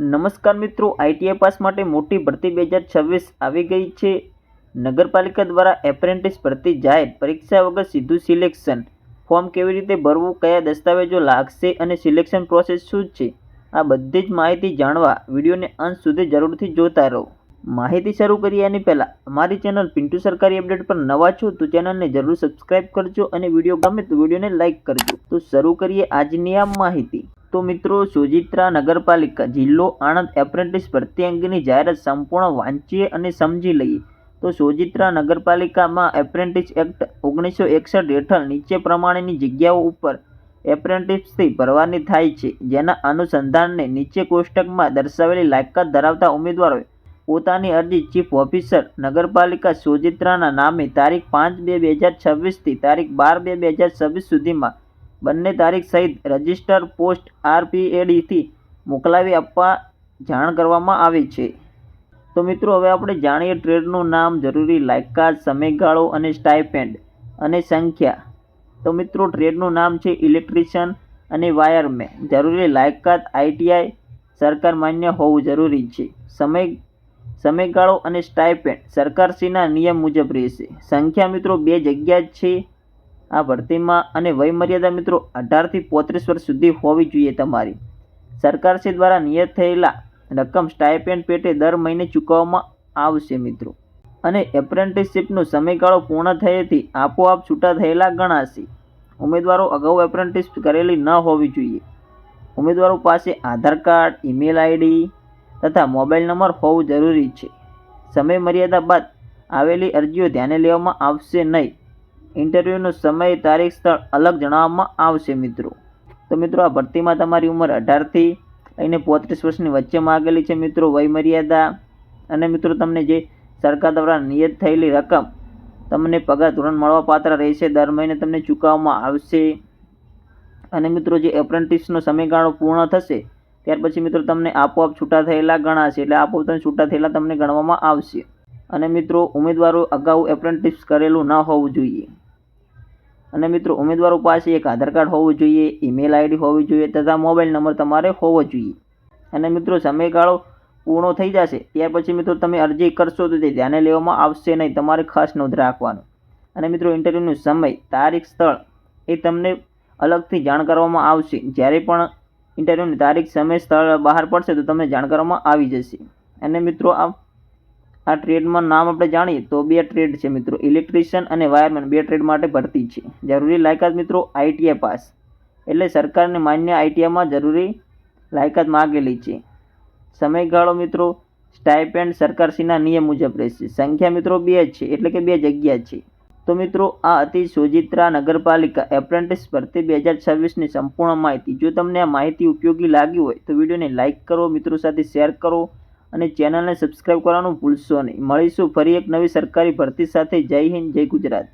નમસ્કાર મિત્રો, ITI pass માટે મોટી ભરતી બે હજાર છવ્વીસ આવી ગઈ છે. નગરપાલિકા દ્વારા એપ્રેન્ટિસ ભરતી જાહેર પરીક્ષા વગર સીધું સિલેક્શન. ફોર્મ કેવી રીતે ભરવું, કયા દસ્તાવેજો લાગશે અને સિલેક્શન પ્રોસેસ શું છે? આ બધી જ માહિતી જાણવા વિડીયોને અંત સુધી જરૂરથી જોતા રહો. માહિતી શરૂ કરીએ એની પહેલાં. અમારી ચેનલ પિન્ટુ સરકારી અપડેટ પર નવા છો તો ચેનલને જરૂર સબસ્ક્રાઇબ કરજો અને વીડિયો ગમે તો વિડીયોને લાઇક કરજો. તો શરૂ કરીએ આજની આ માહિતી. તો મિત્રો સુજિત્રા નગરપાલિકા જિલ્લો આણંદ એપ્રેન્ટિસ ભરતી અંગેની જાહેરાત સંપૂર્ણ વાંચીએ અને સમજી લઈએ. તો સોજિત્રા નગરપાલિકામાં એપ્રેન્ટિસ એક્ટ ઓગણીસો એકસઠ હેઠળ નીચે પ્રમાણેની જગ્યાઓ ઉપર એપ્રેન્ટિસથી ભરવાની થાય છે, જેના અનુસંધાનને નીચે કોષ્ટકમાં દર્શાવેલી લાયકાત ધરાવતા ઉમેદવારોએ પોતાની અરજી ચીફ ઓફિસર નગરપાલિકા સોજિત્રાના નામે તારીખ પાંચ બે બે હજાર છવ્વીસથી તારીખ બાર બે બે હજાર છવ્વીસ સુધીમાં બંને તારીખ સહિત રજિસ્ટર પોસ્ટ આરપીએડીથી મોકલાવી આપવા જાણ કરવામાં આવી છે. તો મિત્રો, હવે આપણે જાણીએ ટ્રેડનું નામ, જરૂરી લાયકાત, સમયગાળો અને સ્ટાઇપેન્ડ અને સંખ્યા. તો મિત્રો, ટ્રેડનું નામ છે ઇલેક્ટ્રિશિયન અને વાયરમેન. જરૂરી લાયકાત આઈટીઆઈ સરકાર માન્ય હોવું જરૂરી છે. સમય, સમયગાળો અને સ્ટાઇપેન્ડ સરકારશ્રીના નિયમ મુજબ રહેશે. સંખ્યા મિત્રો, બે જગ્યા જ છે. આ ભરતીમાં અને વયમર્યાદા મિત્રો અઢારથી પોત્રીસ વર્ષ સુધી હોવી જોઈએ તમારી. સરકારશ્રી દ્વારા નિયત થયેલા રકમ સ્ટાઇપેન્ડ પેટે દર મહિને ચૂકવવામાં આવશે મિત્રો. અને એપ્રેન્ટિસશીપનો સમયગાળો પૂર્ણ થયેથી આપોઆપ છૂટા થયેલા ગણાશે. ઉમેદવારો અગાઉ એપ્રેન્ટિસ કરેલી ન હોવી જોઈએ. ઉમેદવારો પાસે આધાર કાર્ડ, ઈમેલ આઈડી તથા મોબાઈલ નંબર હોવું જરૂરી છે. સમય મર્યાદા બાદ આવેલી અરજીઓ ધ્યાને લેવામાં આવશે નહીં. ઇન્ટરવ્યૂનો સમય, તારીખ, સ્થળ અલગ જણાવવામાં આવશે મિત્રો. તો મિત્રો, આ ભરતીમાં તમારી ઉંમર અઢારથી લઈને પોત્રીસ વર્ષની વચ્ચે માગેલી છે મિત્રો, વયમર્યાદા. અને મિત્રો, તમને જે સરકાર દ્વારા નિયત થયેલી રકમ તમને પગાર ધોરણ મળવા પાત્ર રહેશે, દર મહિને તમને ચૂકવવામાં આવશે. અને મિત્રો, જે એપ્રેન્ટિસનો સમયગાળો પૂર્ણ થશે, ત્યાર પછી મિત્રો, તમને આપોઆપ છૂટા થયેલા ગણાશે, એટલે આપોઆપ તમે છૂટા થયેલા તમને ગણવામાં આવશે. અને મિત્રો, ઉમેદવારો અગાઉ એપ્રેન્ટિસ કરેલું ન હોવું જોઈએ. અને મિત્રો, ઉમેદવારો પાસે એક આધાર કાર્ડ હોવું જોઈએ, ઈમેલ આઈડી હોવી જોઈએ તથા મોબાઈલ નંબર તમારે હોવો જોઈએ. અને મિત્રો, સમયગાળો પૂર્ણ થઈ જશે, ત્યાર પછી મિત્રો તમે અરજી કરશો તો તે ધ્યાને લેવામાં આવશે નહીં, તમારે ખાસ નોંધ રાખવાનું. અને મિત્રો ઇન્ટરવ્યૂનો સમય, તારીખ, સ્થળ એ તમને અલગથી જાણ કરવામાં આવશે. જ્યારે પણ ઇન્ટરવ્યૂની તારીખ, સમય, સ્થળ બહાર પડશે તો તમને જાણ કરવામાં આવી જશે. અને મિત્રો, આ આ ટ્રેડમાં નામ આપણે જાણીએ તો બે ટ્રેડ છે મિત્રો. ઇલેક્ટ્રિશિયન અને વાયરમેન બે ટ્રેડ માટે ભરતી છે. જરૂરી લાયકાત મિત્રો આઈટીઆઈ પાસ. એટલે સરકારને માન્ય આઈટીઆઈમાં જરૂરી લાયકાત માગેલી છે. સમયગાળો મિત્રો, સ્ટાઇપેન્ડ સરકારશ્રીના નિયમ મુજબ રહેશે. સંખ્યા મિત્રો બે જ છે, એટલે કે બે જગ્યા છે. તો મિત્રો, આ હતી સોજિત્રા નગરપાલિકા એપ્રેન્ટિસ ભરતી બે હજાર છવ્વીસની સંપૂર્ણ માહિતી. જો તમને આ માહિતી ઉપયોગી લાગી હોય તો વિડીયોને લાઇક કરો, મિત્રો સાથે શેર કરો. અને ચેનલને સબસ્ક્રાઈબ કરવાનું ભૂલશો નહીં. મળીશું ફરી એક નવી સરકારી ભરતી સાથે. જય હિન્દ, જય ગુજરાત.